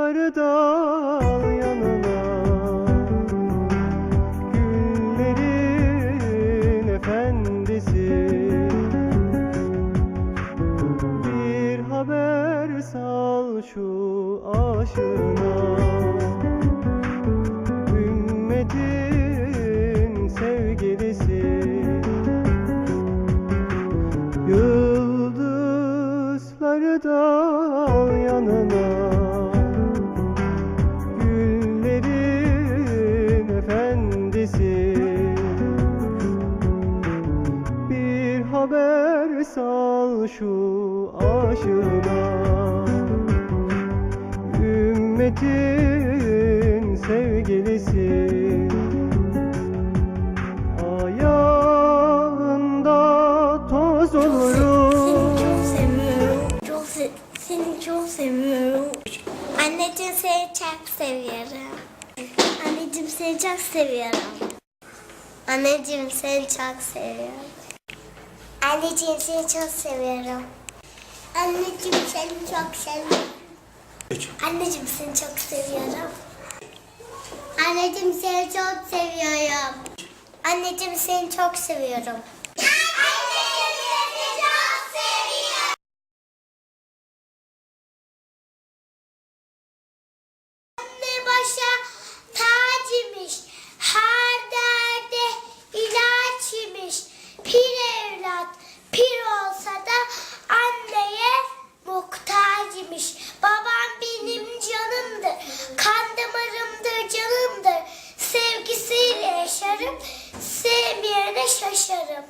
Yıldızları dal yanına. Güllerin efendisi. Bir haber sal şu aşına Ümmetin sevgilisi. Yıldızları dal yanına şu aşına Ümmetin sevgilisi Ayağında toz olurum Çok seviyorum. Çok se seni çok seviyorum. Anneciğim seni çok seviyorum. Anneciğim seni çok seviyorum. Anneciğim seni çok seviyorum. Anneciğim seni çok seviyorum. Anneciğim seni çok seviyorum. Anneciğim seni çok seviyorum. Anneciğim seni çok seviyorum. Anneciğim seni çok seviyorum. vermiş. Babam benim canımdır, kan damarımdır, canımdır. Sevgisiyle yaşarım, sevmeyene şaşarım.